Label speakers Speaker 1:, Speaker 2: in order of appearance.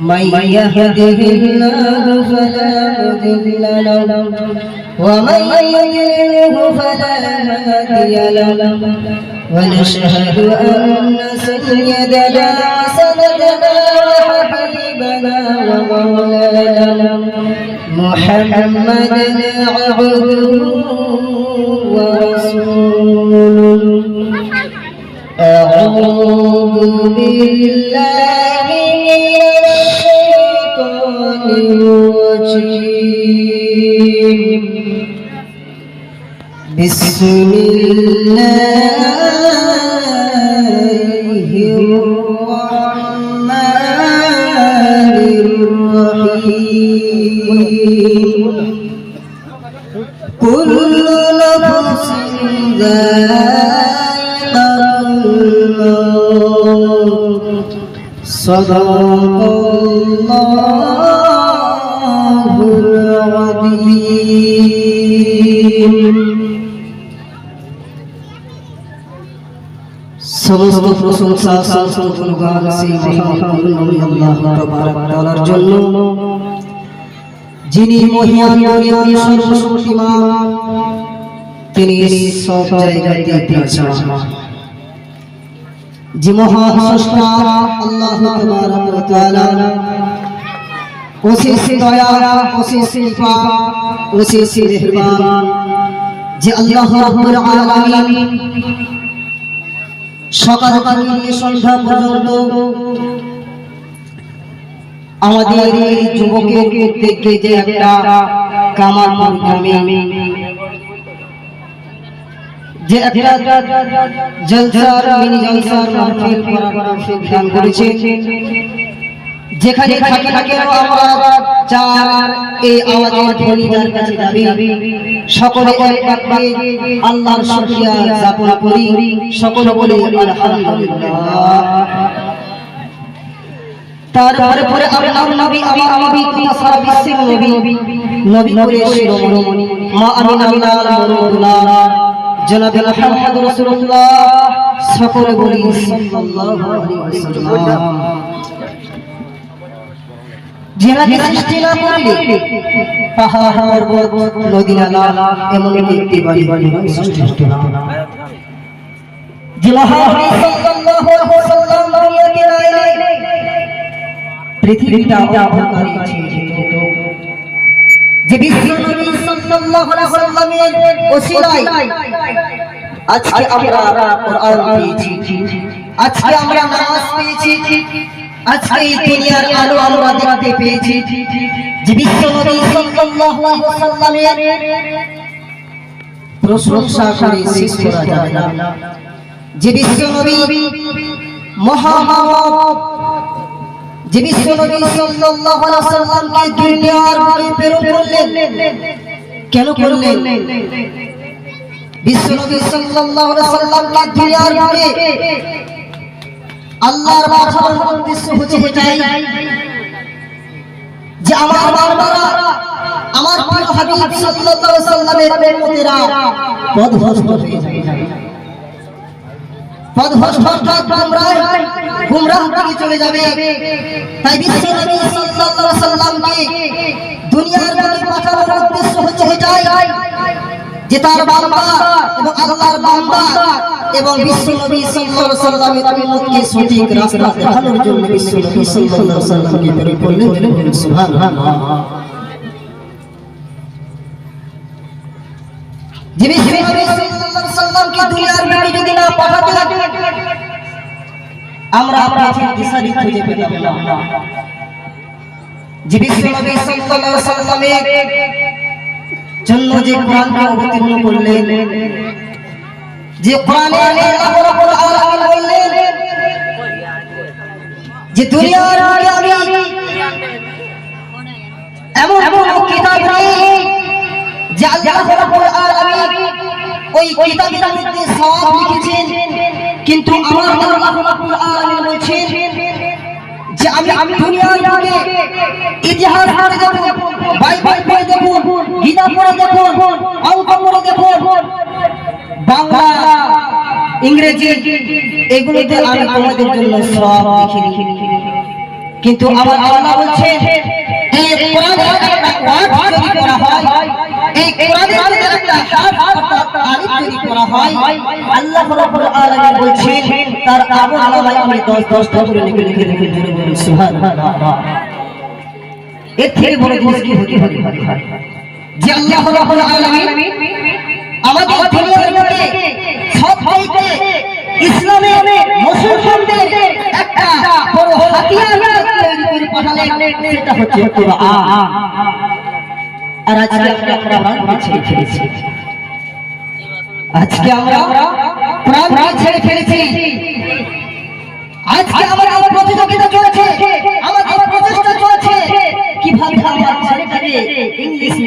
Speaker 1: من يهده الله فلا مضل له ومن يضلله فلا هادي له ونشهد أن سيدنا وسندنا وحبيبنا ومولانا محمدا عبده ورسوله أعوذ بالله بسم الله الرحمن الرحيم كل نفس ذائقة الموت صدق الله العظيم সমস্ত প্রশংসা, সমস্ত গুণগান সেই তাআলার জন্য যিনি মহিয়ান সর্বশক্তিমান, তিনি সব জায়গাতে বিরাজমান। যে মহান স্রষ্টা আল্লাহ তাবারক ওয়া তাআলা অশেষ দয়া অশেষ কৃপা অশেষ মেহেরবান, যে আল্লাহ রাব্বুল আলামিন সকাল থেকে সন্ধ্যা পর্যন্ত আমাদের এই যুবকের থেকে যে একটা কামার মাধ্যমে যে একটা জলসার, মিনি জলসার মাহফিল করার দান করেছেন যেখানে থাকি থাকে চার এই আওয়াজের ধ্বনিদার কাছে দাবি সকলে একবার আল্লাহর শুকরিয়া জ্ঞাপন করি। সকলে বলি, আলহামদুলিল্লাহ। তারপরে পরে আমার নবী নবী তথা সারা বিশ্বের নবী নবী মা জনাবে মুহাম্মদ রাসূলুল্লাহ সকলে বলি, সাল্লাল্লাহু আলাইহি ওয়াসাল্লাম। সৃষ্টি না করলে পাহাড়, পর্বত, নদী, নালা এমন সৃষ্টি মহানবী সাল্লাল্লাহু আলাইহি ওয়াসাল্লাম দুনিয়াতে না পৃথিবীটা অন্ধকারে যে বিশ্ব নবী আজকে আমরা কোরআন পেয়েছি আমরা নামাজ আজকে দুনিয়ার আলো আমরা দেখতে পেয়েছি যে বিশ্ব সাল্লাল্লাহু আলাইহি ওয়াসাল্লামের প্রশংসা করে শেষ করা যাবে না। যে বিশ্ব নবী মহামানব, যে বিশ্ব সাল্লাল্লাহু আলাইহি ওয়াসাল্লামকে দুনিয়ার প্রেরণ করলেন, কেন করলেন? বিশ্ব নবী সাল্লাল্লাহু আলাইহি ওয়াসাল্লামকে দুনিয়ার বুকে আল্লাহর পাঠানোর উদ্দেশ্য হচ্ছে এটাই যে আমার বারবারা, আমার প্রিয় হাবিব সাল্লাল্লাহু আলাইহি ওয়াসাল্লামের উম্মতেরা পথভ্রষ্ট হয়ে যায় পথভ্রষ্ট গুমরাহ গুমরাহ দিকে চলে যাবে। তাই বিশ্ব নবী সাল্লাল্লাহু আলাইহি ওয়াসাল্লামকে দুনিয়ার বুকে পাঠানোর উদ্দেশ্য হচ্ছে এটাই যে তার বান্দা এবং আল্লাহর বান্দা এবং বিশ্ব নবী সাল্লাল্লাহু আলাইহি ওয়াসাল্লামের উম্মতকে সঠিক রাস্তা দেখানোর জন্য বিশ্ব নবী সাল্লাল্লাহু আলাইহি ওয়াসাল্লামকে প্রেরণ করলেন। সুবহানাল্লাহ যে যদি না আমরা পৃথিবীর দিশারি খুঁজে পেতাম না। জন্য যে কোরআনকে অবতীর্ণ করলেন, যে কোরআনে আল্লাহ বললেন যে দুনিয়ার আমি এমন কোন কিতাব নেই যে আল্লাহ রাব্বুল আলামিন ওই কিতাবের মধ্যে সব লিখেছেন, কিন্তু আমার আল্লাহ রাব্বুল আলামিন বলছেন যে আমি আমি দুনিয়ার ইংরেজি এগুলোতে আমি তোমাদের জন্য সব লিখে কিন্তু আমার হয় হয় তার আমি 10 10 টা করে লিখে লিখে লিখে জুড়ে বলি সুবহানাল্লাহ এর থেকে বড় জিনিস কি হতে হতে পারে যে আল্লাহ আমাদের ইসলামে মুসলমানদের একটা বড় হাতিয়ার তৈরি করে সেটা হচ্ছে আর আজকে আমরা কোরআন ছেড়ে ফেলেছি। আজকে আমরা কোরআন ছেড়ে ফেলেছি। আজকে আমার প্রতিযোগিতা চলেছে। আমাদের